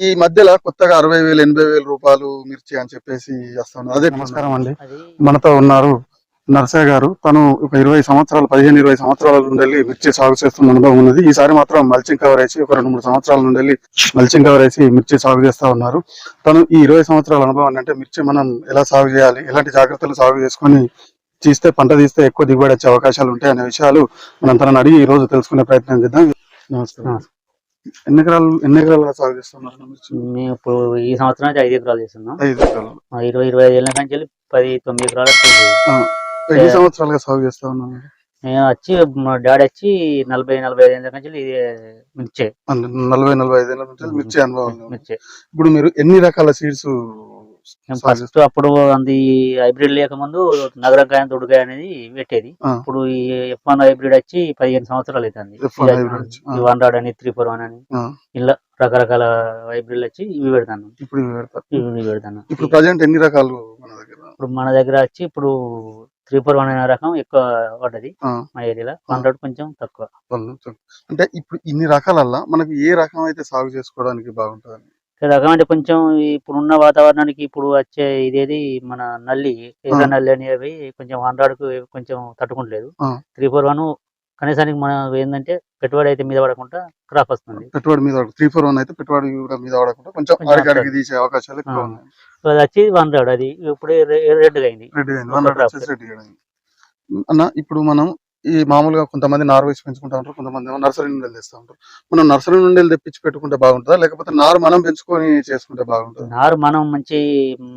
ఈ మధ్యలో కొత్తగా అరవై వేలు ఎనభై వేల రూపాయలు మిర్చి అని చెప్పేసి వస్తాను అదే నమస్కారం అండి. మనతో ఉన్నారు నర్సయ్య గారు. తను ఒక ఇరవై సంవత్సరాలు పదిహేను ఇరవై సంవత్సరాల నుండి మిర్చి సాగు చేస్తున్న అనుభవం ఉన్నది. ఈసారి మాత్రం మల్చింగ్ కవర్ వేసి ఒక రెండు మూడు సంవత్సరాల నుండి మల్చింగ్ కవర్ వేసి మిర్చి సాగు చేస్తా ఉన్నారు. తను ఈ ఇరవై సంవత్సరాల అనుభవం అంటే మిర్చి మనం ఎలా సాగు చేయాలి ఎలాంటి జాగ్రత్తలు సాగు చేసుకొని తీస్తే పంట తీస్తే ఎక్కువ దిగుబడి వచ్చే అవకాశాలు ఉంటాయి అనే విషయాలు మనం తనని అడిగి ఈ రోజు తెలుసుకునే ప్రయత్నం చేద్దాం. నమస్కారం. ఎన్ని ఎకరాలు ఎన్ని ఎకరాలుగా సాగు చేస్తున్నారు? మిర్చి మేము ఇప్పుడు ఈ సంవత్సరం అయితే ఐదు ఎకరాలు చేస్తున్నాం. ఐదు ఎకరాలు. ఆ ఇరవై ఇరవై ఐదు ఏళ్ళ నుంచి వెళ్ళి పది తొమ్మిది ఎకరాలు. ఎన్ని సంవత్సరాలుగా సాగు చేస్తా ఉన్నాను నేను వచ్చి మా డాడీ వచ్చి నలభై నలభై ఐదు ఏళ్ళ నుంచి వెళ్ళి ఇది మిర్చే. అంటే నలభై నలభై ఐదు ఏళ్ళ నుంచి మిర్చి అనుభవం. మిర్చే. ఇప్పుడు మీరు ఎన్ని రకాల సీడ్స్ ఫస్ట్ అప్పుడు అంది హైబ్రిడ్ లేకముందు నగరకాయ తొడుకాయ అనేది పెట్టేది. ఇప్పుడు ఈ ఎఫ్ వన్ హైబ్రిడ్ వచ్చి పదిహేను సంవత్సరాలు అవుతుంది. F1 hybrid వచ్చి, ఆ. వన్ రాడ్ అని త్రీ ఫోర్ వన్ అని ఇలా రకరకాల హైబ్రిడ్లు వచ్చి ఇవి పెడతాను. ఇప్పుడు ఇవి పెడతాను. ఇప్పుడు ప్రజెంట్ ఎన్ని రకాలు మన దగ్గర? ఇప్పుడు మన దగ్గర వచ్చి ఇప్పుడు త్రీ ఫోర్ వన్ అనే రకం ఎక్కువ పడ్డది మా ఏరియాలో. హండ్రెడ్ కొంచెం తక్కువ. అంటే ఇప్పుడు ఇన్ని రకాలల్లా మనకు ఏ రకం అయితే సాగు చేసుకోవడానికి బాగుంటుంది ఈ రకం అంటే కొంచెం ఇప్పుడున్న వాతావరణానికి ఇప్పుడు వచ్చే ఇదేది మన నల్లి ఎర్ర. నల్లి అనేవి కొంచెం హండ్రెడ్కు కొంచెం తట్టుకుంటలేదు. త్రీ ఫోర్ వన్ కనీసానికి మనం ఏంటంటే పెట్టుబడి అయితే మీద పడకుండా క్రాప్ వస్తుంది పెట్టుబడి మీద త్రీ ఫోర్ వన్ అయితే పెట్టుబడి మీద పడకుండా కొంచెం. తీసే అవకాశాలు ఎక్కువ. ఉన్నాయి అది వచ్చి వన్ రాడ్ అది ఇప్పుడు రెడీ అయింది అన్న ఇప్పుడు మనం ఈ మామూలుగా కొంతమంది నారు వేసి పెంచుకుంటా ఉంటారు కొంతమంది నర్సరీ నుండి తెస్తా ఉంటారు. మనం నర్సరీ నుండి తెప్పించి పెట్టుకుంటే బాగుంటుందా? లేకపోతే నారు మనం పెంచుకొని చేసుకుంటే బాగుంటుంది? నారు మనం మంచి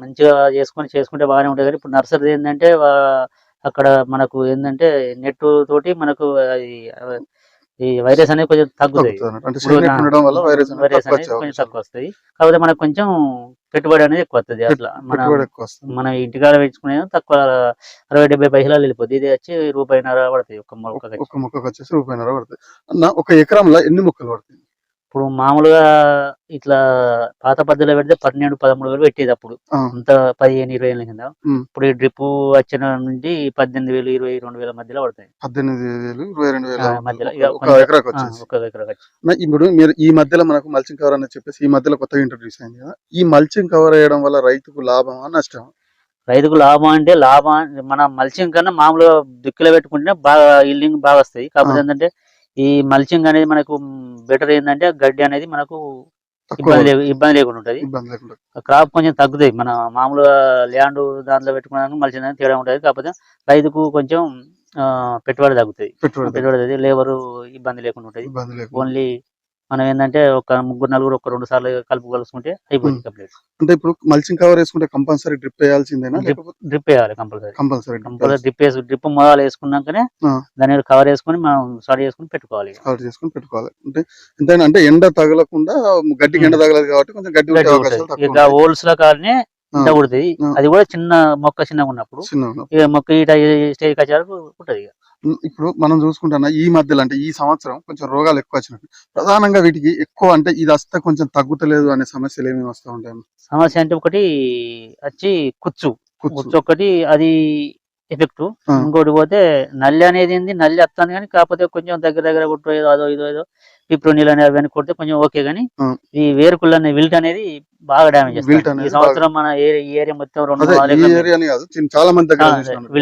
మంచిగా చేసుకొని చేసుకుంటే బాగానే ఉంటుంది కానీ ఇప్పుడు నర్సరీ ఏంటంటే అక్కడ మనకు ఏంటంటే నెట్ తోటి మనకు అది ఈ వైరస్ అనేది కొంచెం వల్ల వైరస్ అనేది కొంచెం. తక్కువ వస్తుంది కాకపోతే మనకు కొంచెం పెట్టుబడి అనేది ఎక్కువ వస్తుంది అట్లా మనం మనం ఇంటికాడ పెంచుకునే తక్కువ అరవై డెబ్బై పైసలు వెళ్ళిపోద్ది. ఇది వచ్చి రూపాయిన్నర పడుతుంది ఒక మొక్కకి ఒక మొక్కకు వచ్చేసి పడుతుంది ఒక ఎకరంలో ఎన్ని మొక్కలు పడుతుంది ఇప్పుడు మామూలుగా ఇట్లా పాత పద్ధతిలో పెడితే పన్నెండు పదమూడు వేలు పెట్టేది అప్పుడు. అంత పదిహేను ఇరవై ఏళ్ళ కింద. ఇప్పుడు ఈ డ్రిప్ వచ్చిన నుండి పద్దెనిమిది వేలు ఇరవై రెండు వేల మధ్యలో పడతాయి. పద్దెనిమిది వేలు ఇరవై రెండు వేల. ఆ, మధ్యలో ఇక ఒక ఎకరాకు ఇప్పుడు మీరు ఈ మధ్యలో మనకు మల్చింగ్ కవర్ అని చెప్పేసి ఈ మధ్యలో కొత్తగా ఇంట్రడ్యూస్ అయింది కదా. ఈ మల్చింగ్ కవర్ వేయడం వల్ల రైతుకు లాభమా నష్టం రైతుకు లాభం అంటే లాభం మన మల్చింగ్ కన్నా మామూలుగా దుక్కిలో పెట్టుకుంటే బాగా ఇల్లింగ్ బాగా వస్తాయి. కాకపోతే. ఏంటంటే ఈ మల్చింగ్ అనేది మనకు బెటర్ ఏంటంటే గడ్డి అనేది మనకు ఇబ్బంది ఇబ్బంది లేకుండా ఉంటది. క్రాప్ కొంచెం తగ్గుతాయి. మన మామూలుగా ల్యాండ్ దాంట్లో పెట్టుకున్నాక మల్చింగ్ అనేది తేడా ఉంటుంది. కాకపోతే రైతుకు కొంచెం పెట్టుబడి తగ్గుతాయి. పెట్టుబడి తగ్గుతుంది లేబర్ ఇబ్బంది లేకుండా ఉంటది. ఓన్లీ మనం ఏంటంటే ఒక ముగ్గురు నలుగురు ఒక రెండు సార్లు కలుపు కలుసుకుంటే అయిపోయింది కంప్లీట్. అంటే ఇప్పుడు మల్చింగ్ కవర్ వేసుకుంటే కంపల్సరీ డ్రిప్ వేయాల్సిందేనా? డ్రిప్ వేయాలి కంపల్సరీ. కంపల్సరీ కంపల్సరీ డ్రిప్ వేసి డ్రిప్ మొదలు వేసుకున్నాకనే. దాని మీద కవర్ వేసుకొని మనం స్టార్ట్ చేసుకుని పెట్టుకోవాలి కవర్ చేసుకొని పెట్టుకోవాలి. అంటే ఎంతైనా అంటే ఎండ తగలకుండా గడ్డికి ఎండ తగలదు కాబట్టి కొంచెం గడ్డి ఇక. హోల్స్లో కానీ ఇంత కుడుతుంది. అది కూడా చిన్న మొక్క చిన్నగా ఉన్నప్పుడు. ఇక మొక్క ఇట స్టేజ్ కచ్చారు ఉంటుంది ఇక. ఉమ్, ఇప్పుడు మనం చూసుకుంటున్నా ఈ మధ్యలో అంటే ఈ సంవత్సరం కొంచెం రోగాలు ఎక్కువ వచ్చినట్టు. ప్రధానంగా వీటికి ఎక్కువ అంటే ఇది వస్తే కొంచెం తగ్గుతలేదు అనే సమస్యలు ఏమేమి వస్తూ ఉంటాయి సమస్య అంటే ఒకటి వచ్చి కుచ్చు. కుచ్చు. ఒకటి అది ఎఫెక్ట్. ఇంకోటి పోతే నల్లి అనేది ఏంది? నల్లి వస్తాను కానీ కాకపోతే కొంచెం దగ్గర దగ్గర కొట్టు ఏదో అదో ఇదో ఏదో. పిప్రో నీళ్ళు అనేవి అవన్నీ కొడితే కొంచెం ఓకే ఆ. ఈ వేరుకుళ్ళు అనే విల్ట్ అనేది బాగా అనేది ఈ సంవత్సరం మన ఏరియా మొత్తం రెండు చాలా మంది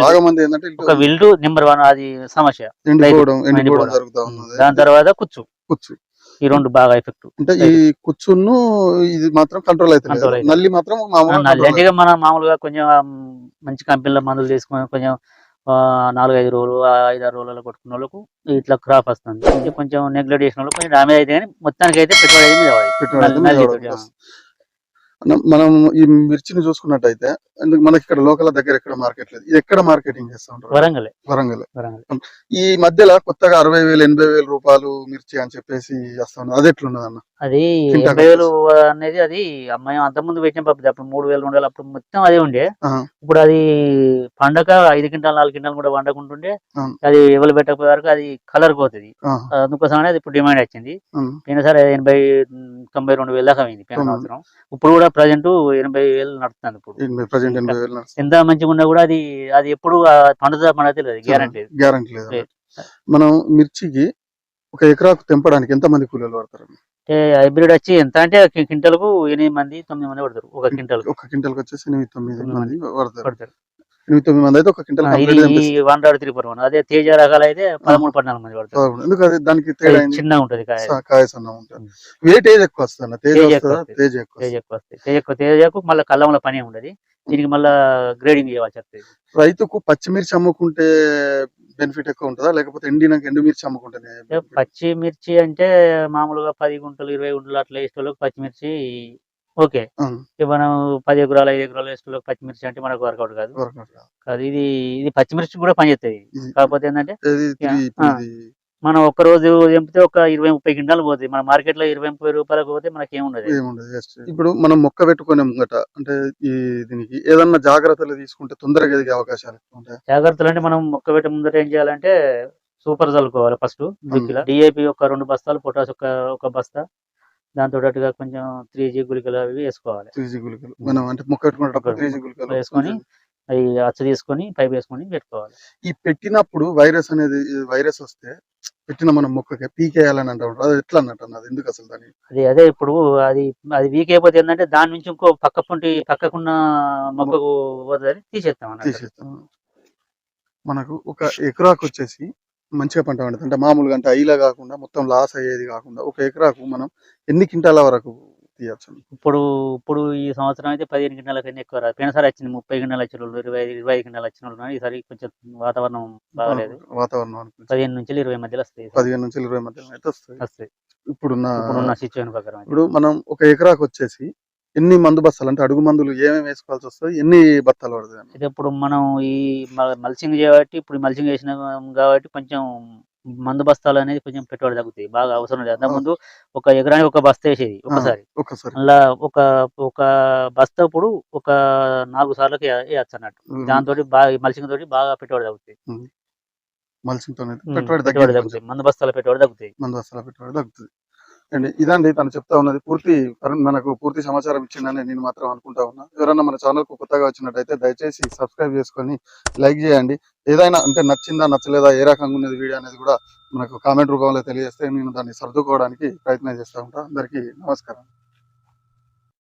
బాగా మంది ఏంటంటే ఒక విల్డు నెంబర్ వన్ అది సమస్య. దాని తర్వాత కుచ్చు. కుచ్చు. ఈ రెండు బాగా ఎఫెక్ట్ అంటే ఈ కుచ్చును ఇది మాత్రం కంట్రోల్. నల్లి మాత్రం మామూలుగా మనం కొంచెం మంచి కంపెనీల మందులు తీసుకొని కొంచెం నాలుగైదు రోజులు ఐదారు రోజులలో కొట్టుకున్న వాళ్ళకు ఇట్లా క్రాప్ వస్తుంది. కొంచెం నెగ్లెక్ట్ చేసిన వాళ్ళకి కొంచెం డామేజ్ అయితే కానీ మొత్తానికి అయితే పెట్టుబడి అయితే మీద. పెట్టుబడి మనం ఈ మిర్చిని చూసుకున్నట్టయితే ఎందుకు మనకి ఇక్కడ లోకల్ దగ్గర ఎక్కడ మార్కెట్ లేదు. ఇది ఎక్కడ మార్కెటింగ్ చేస్తా ఉంటారు? వరంగల్. వరంగల్. వరంగల్. ఈ మధ్యలో కొత్తగా అరవై వేలు ఎనభై వేల రూపాయలు మిర్చి అని చెప్పేసి వస్తాను అది ఎట్లున్నది అన్న? అది ఎనభై వేలు అనేది అది అమ్మాయి అంత ముందు పెట్టిన పప్పు అప్పుడు మూడు వేలు రెండు వేలు అప్పుడు మొత్తం అదే ఉండే. ఇప్పుడు అది పండగ ఐదు క్వింటాలు నాలుగు క్వింటాలు కూడా వండకుంటుండే. అది ఎవరు పెట్టకపోయే వరకు అది కలర్ పోతుంది. ఆ, అందుకోసం అనేది ఇప్పుడు డిమాండ్ వచ్చింది. ఆ, పోయిన సరే ఎనభై తొంభై రెండు వేలు దాకా అయింది. పోయిన. సంవత్సరం. ఇప్పుడు కూడా ప్రజెంట్ ఎనభై వేలు నడుస్తుంది ఇప్పుడు. ఎనభై ప్రజెంట్ ఎనభై వేలు ఎంత మంచిగా ఉన్నా కూడా అది అది ఎప్పుడు పండుగ పండుగ తెలియదు గ్యారంటీ గ్యారంటీ లేదు. మనం మిర్చికి ఒక ఎకరాకు తెంపడానికి ఎంత మంది కూలీలు పడతారు అంటే హైబ్రిడ్ వచ్చి ఎంత అంటే కి- క్వింటల్కు ఎనిమిది మంది తొమ్మిది మంది పడతారు ఒక క్వింటల్ ఒక క్వింటల్ వచ్చేసి ఎనిమిది తొమ్మిది మంది పడతారు ఎనిమిది తొమ్మిది మంది అయితే ఒక quintal. One dot three four one అదే తేజ రకాలు అయితే పదమూడు పద్నాలుగు మంది పడతారు. పదకొండు. ఎందుకు అది దానికి తేడా ఉంటది కాయ. సన్నం ఎక్కువ వస్తుంది తేజ్ తేజ్ వస్తుందా? ఎక్కువ వస్తుంది. తేజ్ ఎక్కువ తేజ వస్తుంది. ఎక్కువ వస్తాయి తేజ ఎక్కువ తేజకు మళ్ళీ కళ్ళంలో పని ఉండదు. దీనికి మళ్ళీ గ్రేడింగ్ చేయాల్సి వస్తుంది. రైతుకు పచ్చిమిర్చి అమ్ముకుంటే బెనిఫిట్ ఎక్కువ ఉంటుందా? లేకపోతే ఎండినాక ఎండుమిర్చి అమ్ముకుంటేనే అంటే పచ్చిమిర్చి అంటే మామూలుగా పది గుంటలు ఇరవై గుంటలు అట్లా వేసేటోళ్ళకి పచ్చిమిర్చి ఓకే. మనం పది ఎకరాలు ఐదు ఎకరాలు వేసేటోళ్ళకి పచ్చిమిర్చి అంటే మనకు వర్కౌట్ కాదు. కాదు. ఇది ఇది పచ్చిమిర్చి కూడా పనిచేస్తుంది కాకపోతే ఏంటంటే మనం ఒక్క రోజు తెంపితే ఒక ఇరవై ముప్పై క్వింటాలు పోతుంది మన మార్కెట్లో ఇరవై ముప్పై రూపాయలకు పోతే మనకి ఏముండదు ఇప్పుడు మనం మొక్క పెట్టుకునే ముంగట అంటే ఈ దీనికి ఏదన్నా జాగ్రత్తలు తీసుకుంటే తొందరగా ఎదిగే అవకాశాలు ఉంటాయి? జాగ్రత్తలు అంటే మనం మొక్క పెట్టే ముందర ఏం చేయాలంటే సూపర్ చల్లుకోవాలి ఫస్ట్ దుక్కిలో డిఏపి ఒక రెండు బస్తాలు పొటాస్ ఒక ఒక బస్తా. దాంతో కొంచెం త్రీ జీ గుళికలు అవి వేసుకోవాలి. త్రీ జీ గుళికలు. మనం అంటే మొక్క త్రీ జీ గుళికలు వేసుకొని అవి అచ్చ తీసుకొని పైప్ వేసుకొని పెట్టుకోవాలి. ఈ పెట్టినప్పుడు వైరస్ అనేది వైరస్ వస్తే పెట్టిన మనం మొక్కకి పీకేయాలని అంటూ. ఉంటారు అది ఎట్లా అన్నట్టు అన్నది ఎందుకు అసలు దాని అది అదే ఇప్పుడు అది అది వీక్ అయిపోతే ఏంటంటే దాని నుంచి ఇంకో పక్క పొంటి పక్కకున్న మొక్కకు పోతుంది తీసేస్తాం తీసేస్తాం. మనకు ఒక ఎకరాకు వచ్చేసి మంచిగా పంట పండుతుంది. అంటే మామూలుగా అంటే అయిలా కాకుండా మొత్తం లాస్ అయ్యేది కాకుండా ఒక ఎకరాకు మనం ఎన్ని క్వింటాల వరకు తీయచ్చు? ఇప్పుడు ఇప్పుడు ఈ సంవత్సరం అయితే పదిహేను గిన్నెల కన్నా ఎక్కువ రాదు. పోయినసారి వచ్చింది ముప్పై గిన్నెలు వచ్చిన వాళ్ళు ఇరవై ఇరవై గిన్నెలు వచ్చిన వాళ్ళు. ఈసారి కొంచెం వాతావరణం బాగాలేదు. వాతావరణం పదిహేను నుంచి ఇరవై మధ్యలో వస్తాయి. పదిహేను నుంచి ఇరవై మధ్య అయితే వస్తాయి. వస్తాయి. ఇప్పుడున్న ఇప్పుడున్న సిచ్యువేషన్ ప్రకారం. ఇప్పుడు మనం ఒక ఎకరాకు వచ్చేసి ఎన్ని మందు బస్తాలు? అంటే అడుగు మందులు ఏమేమి వేసుకోవాల్సి వస్తుంది ఎన్ని బత్తాలు పడుతుంది అయితే ఇప్పుడు మనం ఈ మల్చింగ్ చేయబట్టి ఇప్పుడు మల్చింగ్ చేసిన కాబట్టి కొంచెం మందు బస్తాలు అనేది కొంచెం పెట్టుబడి తగ్గుతాయి. బాగా అవసరం లేదు. అంతకుముందు ఒక ఎకరానికి ఒక బస్తా వేసేది ఒకసారి. అలా ఒక ఒక బస్తా ఇప్పుడు ఒక నాలుగు సార్లకి వేయచ్చు అన్నట్టు. దాంతో బాగా మల్చింగ్ తోటి బాగా పెట్టుబడి తగ్గుతాయి. మల్చింగ్ పెట్టుబడి. తగ్గుతాయి. మందు బస్తాల పెట్టుబడి తగ్గుతాయి. మందు బస్తాల పెట్టుబడి తగ్గుతుంది అండ్ ఇదండి తను చెప్తా ఉన్నది. పూర్తి మనకు పూర్తి సమాచారం ఇచ్చిందని నేను మాత్రం అనుకుంటా ఉన్నా. ఎవరైనా మన ఛానల్కు కొత్తగా వచ్చినట్టయితే దయచేసి సబ్స్క్రైబ్ చేసుకొని లైక్ చేయండి. ఏదైనా అంటే నచ్చిందా నచ్చలేదా ఏ రకంగా ఉన్నది వీడియో అనేది కూడా మనకు కామెంట్ రూపంలో తెలియజేస్తే నేను దాన్ని సర్దుకోవడానికి ప్రయత్నం చేస్తూ ఉంటా. అందరికీ నమస్కారం.